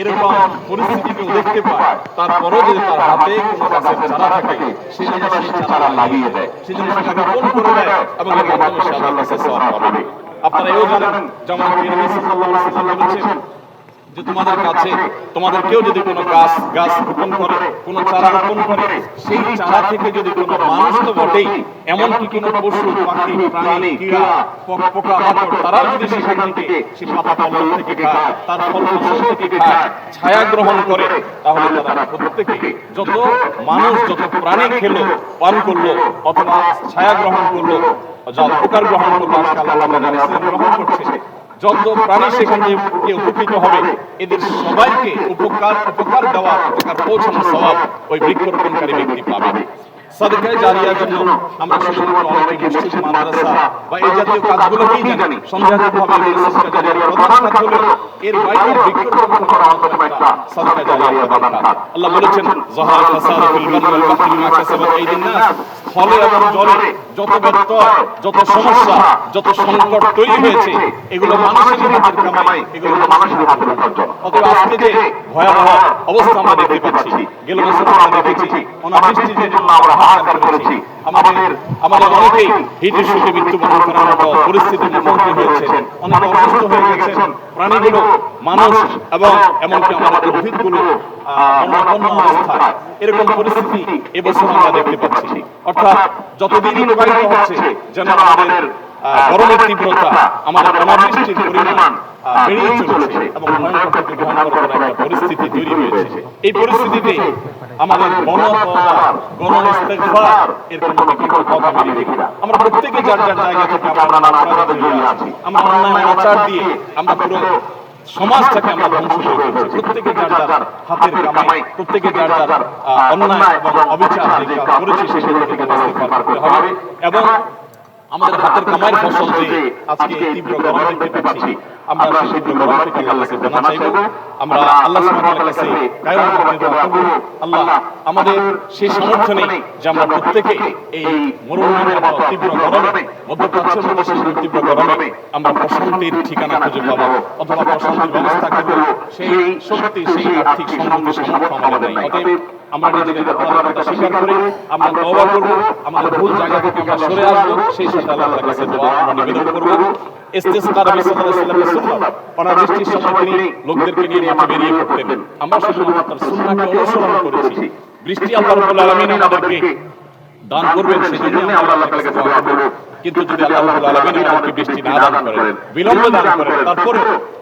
এরকম পরিস্থিতি কেউ দেখতে পায়। তারপরও যদি তার হাতে কোনো গাছের চারা থাকে সেই জন্য সেই চারা লাগিয়ে দেয়। সেই জন্য সেটাকে রোপণ করে দেয় এবং এর মাধ্যমে সে আল্লাহর কাছে সওয়াব পাবে আপনারা এও জানেন যেমন নবী সাল্লাল্লাহু আলাইহি ওয়াসাল্লাম বলেছেন যে তোমাদের কাছে, তোমাদের কেউ যদি কোনো গাছ গাছ রোপণ করে, কোনো চারা রোপণ করে, সেই চারা থেকে যদি কোনো মানুষ তো বটেই, এমনকি কোনো পশু, পাখি, প্রাণী কীড়া পোকা মাকড় তারাও যদি সেখান থেকে সেই পাতা ফল থেকে খায়, তার ফল থেকে খায়, ছায়া গ্রহণ করে, তাহলে তারা প্রত্যেকে যত মানুষ, যত প্রাণী খেলো, পান করল অথবা ছায়া গ্রহণ করল, যা উপকার গ্রহণ করল আজকাল আল্লাহ গ্রহণ করছে যত প্রাণী সেখানে থেকে উপকৃত হবে এদের সবাইকে উপকার উপকার দেওয়া উপকার পৌঁছানোর স্বভাব ওই বৃক্ষরোপণকারী ব্যক্তি পাবে সাদকায়ে জারিয়ার জন্য আমরা শুধুমাত্র অনেক মসজিদ মাদ্রাসা বা এই জাতীয় কাজগুলোকেই জানি সন্দেহাতীতভাবে জারিয়ার প্রধান কাজ হলো এর বাইরে বৃক্ষরোপণ করা একটা জারিয়ার প্রধান কাজ। আল্লাহ বলেছেন যাহারা ফাসাদু ফিল বাররি ওয়াল বাহরি বিমা কাসাবাত আইদিন নাস। ফলে এবং জলে যত যত সমস্যা যত সংকট তৈরি হয়েছে এগুলো মানুষের হাতের কামাই এগুলো মানুষের হাতের উপার্জন অতএব আজকে যে ভয়াবহ অবস্থা আমরা দেখতে পাচ্ছি গেল বছর আমরা দেখেছি অনাবৃষ্টির জন্য আমরা হাহাকার করেছি। আমাদের আমাদের অনেকেই হিট ইস্যুতে মৃত্যুবরণ করার মতো পরিস্থিতির মুখোমুখি হয়েছেন। অনেকে অসুস্থ হয়ে গেছেন। প্রাণীগুলো মানুষ এবং এমনকি আমাদের উদ্ভিদগুলো আহ, অন্য এরকম পরিস্থিতি এবছর আমরা দেখতে পাচ্ছি। অর্থাৎ যতদিন প্রবাহিত হচ্ছে যেন আমাদের গরমের তীব্রতা আমাদের অনাবৃষ্টির পরিমাণ বেড়েই চলেছে এবং পরিস্থিতি তৈরি হয়েছে। এই পরিস্থিতিতে আমাদের কোনো। আমরা প্রত্যেকে যার যার জায়গা থেকে আমরা আমরা অন্যায় অনাচার দিয়ে আমরা পুরো সমাজটাকে আমরা ধ্বংস করে প্রত্যেকে যার যার হাতের কামাই, প্রত্যেকে যার যার অন্যায় এবং অবিচার করতে হবে। এবং আমাদের হাতের কামাইয়ের ফসল যে আজকে এই তীব্র গরম দেখতে পাচ্ছি। আমরা সেই তীব্র গরম থেকে আল্লাহর কাছে জানা চাইব আমরা আল্লাহ সুবহানাহু ওয়া তাআলার কাছে কায়ম করতে দোয়া করব। আল্লাহ আমাদের সেই সামর্থ্য নেই যে আমরা প্রত্যেকে এই মরুভূমির মতো তীব্র গরমে মধ্যপ্রাচ্যের মতো সেই তীব্র গরমে আমরা প্রশান্তির ঠিকানা খুঁজে পাবো অথবা প্রশান্তির ব্যবস্থা করব। সেই শক্তি সেই আর্থিক সম্বন্ধে সামর্থ্য আমাদের নেই। অতএব আমরা নিজেদের অপরাধতা স্বীকার করে আমরা তওবা করব আমাদের ভুল জায়গা থেকে আমরা সরে আসব সেই সাথে আল্লাহর কাছে দোয়া নিবেদন করব। ইস্তিসকা নবী সাল্লাল্লাহু আলাইহি সুন্নাত। অনাবৃষ্টির সময় তিনি লোকদেরকে নিয়ে মাঠে বেরিয়ে পড়তেন। আমরা শুধুমাত্র তার সুন্নাহকে অনুসরণ করেছি। বৃষ্টি আল্লাহ রাব্বুল আলামিন আমাদেরকে দান করবেন সেজন্য আমরা আল্লাহর কাছে দোয়া করব। কিন্তু যদি আল্লাহ রাব্বুল আলামিন আমাদেরকে বৃষ্টি না দান করেন বিলম্বে দান করেন তারপরে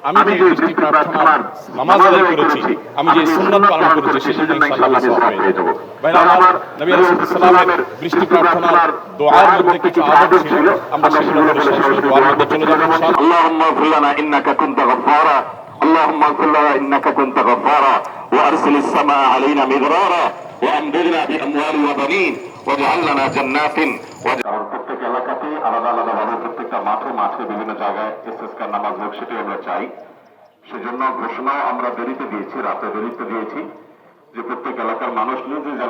আমি যে বৃষ্টি প্রার্থনার নামাজ আদায় করেছি আমি যে সুন্নাত পালন করেছি সেজন্য ইনশাআল্লাহ সওয়াব পেয়ে যাব ভাই আমার নবী রাসূলুল্লাহ সাল্লামের বৃষ্টি প্রার্থনার দোয়ার মধ্যে কিছু আদব ছিল আমরা সেগুলো করে সরাসরি দোয়ার মধ্যে চলে যাব ইনশাআল্লাহ اللهم اغفر لنا انك كنت غفارا اللهم اغفر لنا انك كنت غفارا وارسل السماء علينا مدرارا وامددنا باموال وبنين واجعل لنا جنات واجعل মাঠে মাঠে বিভিন্ন জায়গায় এসএসকার নামাজ হোক সেটাই আমরা চাই সেজন্য ঘোষণাও আমরা দেরিতে দিয়েছি রাতে দেরিতে দিয়েছি যে প্রত্যেক এলাকার মানুষ নিজ নিজ এলাকায়